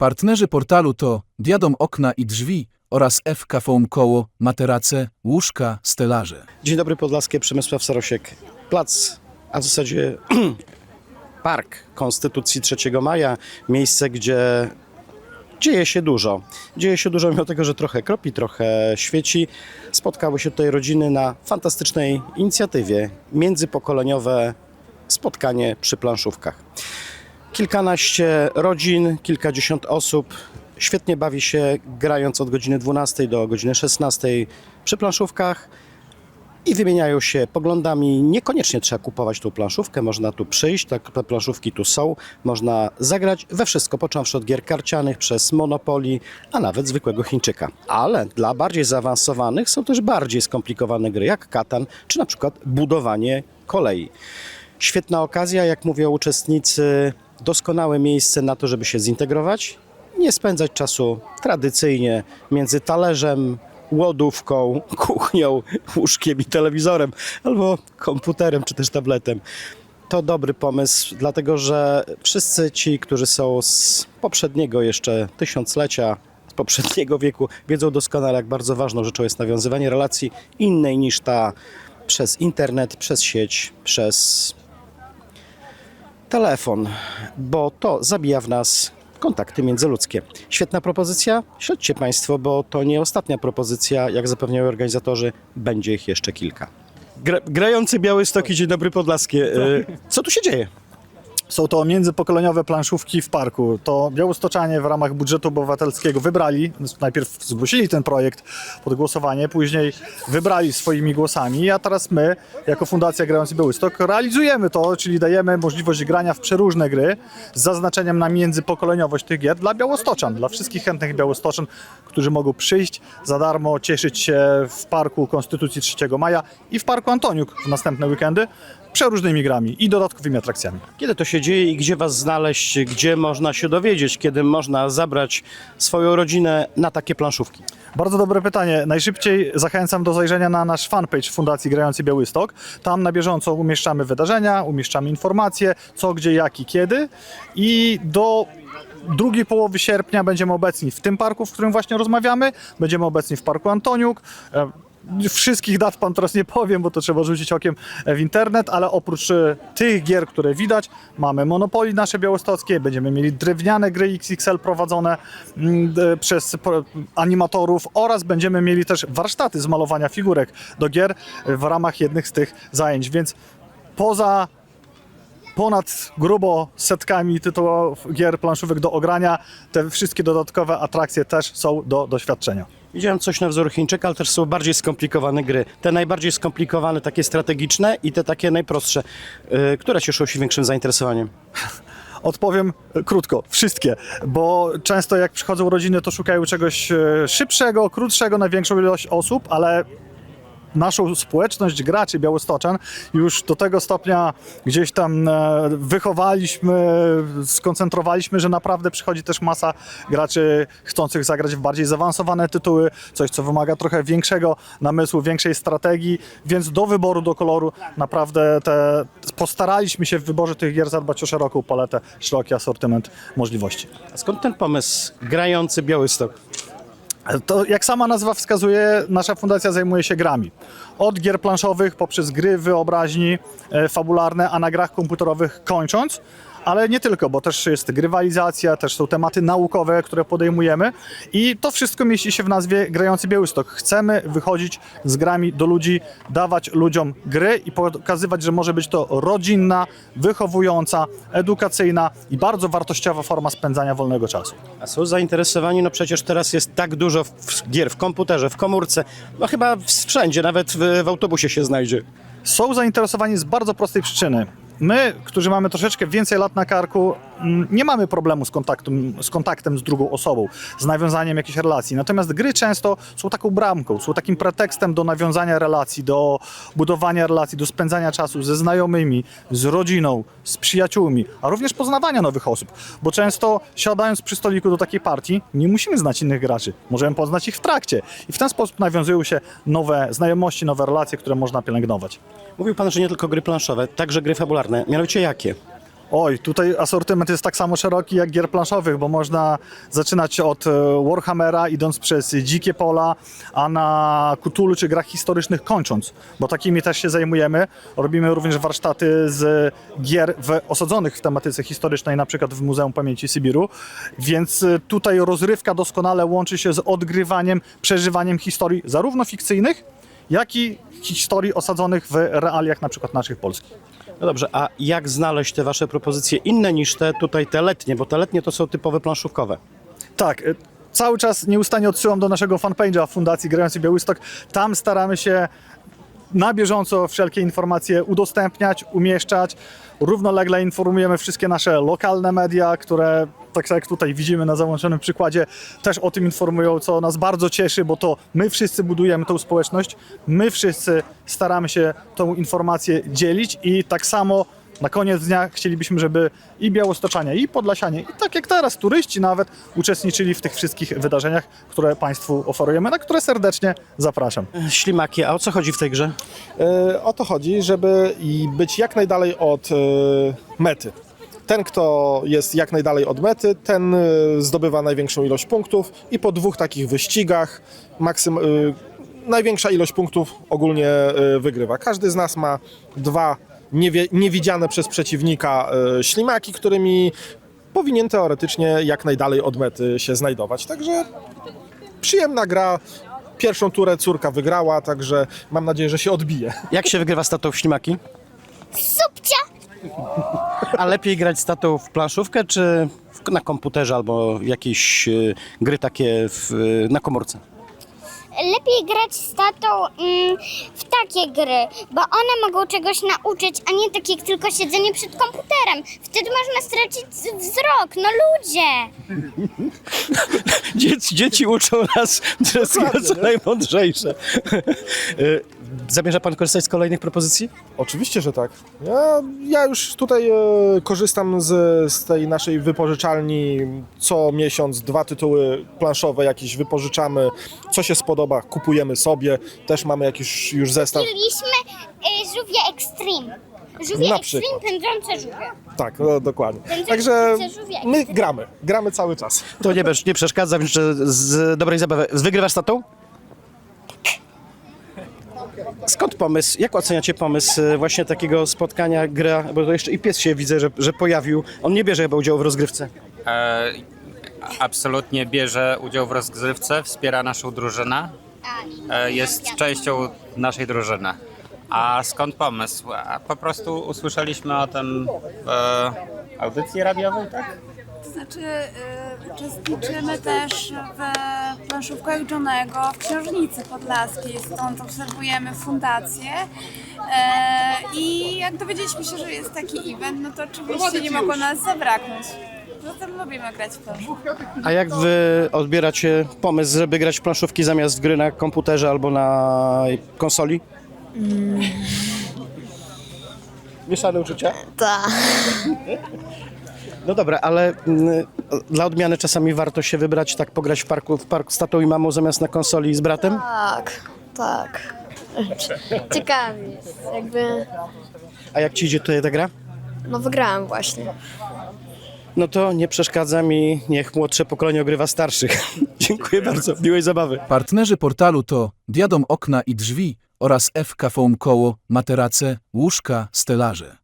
Partnerzy portalu to Diadom Okna i Drzwi oraz FK Foam Koło, materace, łóżka, stelaże. Dzień dobry Podlaskie, Przemysław Sarosiek. Plac, a w zasadzie Park Konstytucji 3 Maja. Miejsce, gdzie dzieje się dużo. Dzieje się dużo mimo tego, że trochę kropi, trochę świeci. Spotkały się tutaj rodziny na fantastycznej inicjatywie. Międzypokoleniowe spotkanie przy planszówkach. Kilkanaście rodzin, kilkadziesiąt osób świetnie bawi się grając od godziny 12 do godziny 16 przy planszówkach i wymieniają się poglądami. Niekoniecznie trzeba kupować tą planszówkę, można tu przyjść, tak, te planszówki tu są, można zagrać we wszystko, począwszy od gier karcianych, przez Monopoly, a nawet zwykłego Chińczyka. Ale dla bardziej zaawansowanych są też bardziej skomplikowane gry, jak Katan, czy na przykład budowanie kolei. Świetna okazja, jak mówią uczestnicy, doskonałe miejsce na to, żeby się zintegrować, nie spędzać czasu tradycyjnie między talerzem, lodówką, kuchnią, łóżkiem i telewizorem, albo komputerem czy też tabletem. To dobry pomysł, dlatego że wszyscy ci, którzy są z poprzedniego jeszcze tysiąclecia, z poprzedniego wieku, wiedzą doskonale, jak bardzo ważną rzeczą jest nawiązywanie relacji innej niż ta przez internet, przez sieć, przez telefon, bo to zabija w nas kontakty międzyludzkie. Świetna propozycja? Śledźcie Państwo, bo to nie ostatnia propozycja, jak zapewniają organizatorzy, będzie ich jeszcze kilka. Gra, grający Białystoki, Dzień dobry Podlaskie. E, Co tu się dzieje? Są to międzypokoleniowe planszówki w parku. To białostoczanie w ramach budżetu obywatelskiego wybrali, najpierw zgłosili ten projekt pod głosowanie, później wybrali swoimi głosami, a teraz my, jako Fundacja Grający Białystok, realizujemy to, czyli dajemy możliwość grania w przeróżne gry z zaznaczeniem na międzypokoleniowość tych gier dla białostoczan, dla wszystkich chętnych białostoczan, którzy mogą przyjść za darmo, cieszyć się w Parku Konstytucji 3 Maja i w Parku Antoniuk w następne weekendy przeróżnymi grami i dodatkowymi atrakcjami. Kiedy to się dzieje i gdzie Was znaleźć, gdzie można się dowiedzieć, kiedy można zabrać swoją rodzinę na takie planszówki? Bardzo dobre pytanie. Najszybciej zachęcam do zajrzenia na nasz fanpage Fundacji Grający Białystok. Tam na bieżąco umieszczamy wydarzenia, umieszczamy informacje, co, gdzie, jak i kiedy. I do drugiej połowy sierpnia będziemy obecni w tym parku, w którym właśnie rozmawiamy. Będziemy obecni w Parku Antoniuk. Wszystkich dat pan teraz nie powiem, bo to trzeba rzucić okiem w internet, ale oprócz e, tych gier, które widać, mamy Monopoly nasze białostockie, będziemy mieli drewniane gry XXL prowadzone mm, przez animatorów oraz będziemy mieli też warsztaty z malowania figurek do gier w ramach jednych z tych zajęć, więc poza ponad grubo setkami tytułów gier planszówek do ogrania, te wszystkie dodatkowe atrakcje też są do doświadczenia. Widziałem coś na wzór Chińczyka, ale też są bardziej skomplikowane gry. Te najbardziej skomplikowane, takie strategiczne i te takie najprostsze. Yy, Które cieszą się większym zainteresowaniem? Odpowiem krótko, wszystkie, bo często jak przychodzą rodziny, to szukają czegoś e, szybszego, krótszego na większą ilość osób, ale naszą społeczność graczy białostoczan już do tego stopnia gdzieś tam e, wychowaliśmy, skoncentrowaliśmy, że naprawdę przychodzi też masa graczy chcących zagrać w bardziej zaawansowane tytuły, coś co wymaga trochę większego namysłu, większej strategii, więc do wyboru, do koloru naprawdę te, postaraliśmy się w wyborze tych gier zadbać o szeroką paletę, szeroki asortyment możliwości. A skąd ten pomysł grający Białystok? To jak sama nazwa wskazuje, nasza fundacja zajmuje się grami. Od gier planszowych poprzez gry wyobraźni e, fabularne, a na grach komputerowych kończąc. Ale nie tylko, bo też jest grywalizacja, też są tematy naukowe, które podejmujemy i to wszystko mieści się w nazwie Grający Białystok. Chcemy wychodzić z grami do ludzi, dawać ludziom gry i pokazywać, że może być to rodzinna, wychowująca, edukacyjna i bardzo wartościowa forma spędzania wolnego czasu. A są zainteresowani, no przecież teraz jest tak dużo w- gier w komputerze, w komórce, no chyba wszędzie, nawet w, w autobusie się znajdzie. są zainteresowani z bardzo prostej przyczyny. My, którzy mamy troszeczkę więcej lat na karku, nie mamy problemu z kontaktem, z kontaktem z drugą osobą, z nawiązaniem jakichś relacji. Natomiast gry często są taką bramką, są takim pretekstem do nawiązania relacji, do budowania relacji, do spędzania czasu ze znajomymi, z rodziną, z przyjaciółmi, a również poznawania nowych osób. Bo często siadając przy stoliku do takiej partii, nie musimy znać innych graczy. Możemy poznać ich w trakcie. I w ten sposób nawiązują się nowe znajomości, nowe relacje, które można pielęgnować. Mówił pan, że nie tylko gry planszowe, także gry fabularne. Mianowicie jakie? Oj, tutaj asortyment jest tak samo szeroki jak gier planszowych, bo można zaczynać od e, Warhammera, idąc przez Dzikie Pola, a na Cthulhu czy grach historycznych kończąc, bo takimi też się zajmujemy. Robimy również warsztaty z gier w, osadzonych w tematyce historycznej, na przykład w Muzeum Pamięci Sybiru, więc e, tutaj rozrywka doskonale łączy się z odgrywaniem, przeżywaniem historii zarówno fikcyjnych, jak i historii osadzonych w realiach na przykład naszych polskich. No dobrze, a jak znaleźć te wasze propozycje inne niż te tutaj, te letnie? Bo te letnie to są typowe planszówkowe. Tak, y, cały czas nieustannie odsyłam do naszego fanpage'a Fundacji Grający Białystok. Tam staramy się na bieżąco wszelkie informacje udostępniać, umieszczać. Równolegle informujemy wszystkie nasze lokalne media, które tak jak tutaj widzimy na załączonym przykładzie, też o tym informują, co nas bardzo cieszy, bo to my wszyscy budujemy tą społeczność, my wszyscy staramy się tą informację dzielić i tak samo na koniec dnia chcielibyśmy, żeby i białostoczanie, i podlasianie, i tak jak teraz turyści nawet uczestniczyli w tych wszystkich wydarzeniach, które Państwu oferujemy, na które serdecznie zapraszam. Ślimaki, a o co chodzi w tej grze? E, O to chodzi, żeby i być jak najdalej od e, mety. Ten, kto jest jak najdalej od mety, ten e, zdobywa największą ilość punktów i po dwóch takich wyścigach maksym, e, największa ilość punktów ogólnie e, wygrywa. Każdy z nas ma dwa niewidziane przez przeciwnika e, ślimaki, którymi powinien teoretycznie jak najdalej od mety się znajdować. Także przyjemna gra. Pierwszą turę córka wygrała, także mam nadzieję, że się odbije. Jak się wygrywa statą w ślimaki? Subcia! A lepiej grać statą w planszówkę, czy w, na komputerze, albo jakieś y, gry takie w, y, na komórce? Lepiej grać z tatą mm, takie gry, bo one mogą czegoś nauczyć, a nie takie tylko siedzenie przed komputerem. Wtedy można stracić wzrok, no ludzie! Dzieci, dzieci uczą nas, że są najmądrzejsze. Zamierza pan korzystać z kolejnych propozycji? Oczywiście, że tak. Ja, ja już tutaj e, korzystam z, z tej naszej wypożyczalni. Co miesiąc dwa tytuły planszowe jakieś wypożyczamy. Co się spodoba, kupujemy sobie. Też mamy jakiś już zestaw. Piliśmy y, żółwie Extreme. Żółwie Na Extreme przykład. pędzące żółwie. Tak, no, dokładnie. Także my gramy. Gramy cały czas. To nie, bez- nie przeszkadza, więc że z dobrej zabawy. Wygrywasz statą? Skąd pomysł? Jak oceniacie pomysł e, właśnie takiego spotkania, gra, bo to jeszcze i pies się widzę, że, że pojawił. On nie bierze chyba udziału w rozgrywce. E, absolutnie bierze udział w rozgrywce, wspiera naszą drużynę, e, jest częścią naszej drużyny. A skąd pomysł? A po prostu usłyszeliśmy o tym w audycji radiowej, tak? Znaczy, y, uczestniczymy też w planszówkach Johnego w Księżnicy Podlaskiej, stąd obserwujemy fundację. E, I jak dowiedzieliśmy się, że jest taki event, no to oczywiście nie mogło nas zabraknąć. Zatem lubimy grać w planszówkę. A jak wy odbieracie pomysł, żeby grać w planszówki zamiast w gry na komputerze albo na konsoli? Mieszane uczucia? Tak. No dobra, ale mm, dla odmiany czasami warto się wybrać, tak pograć w parku, w parku z tatą i mamą zamiast na konsoli z bratem? Tak, tak. Ciekawie jest, jakby, A jak ci idzie tutaj ta gra? no wygrałem właśnie. No to nie przeszkadza mi, niech młodsze pokolenie ogrywa starszych. Dziękuję bardzo, miłej zabawy. Partnerzy portalu to Diadom Okna i Drzwi oraz FK Foam Koło, materace, łóżka, stelaże.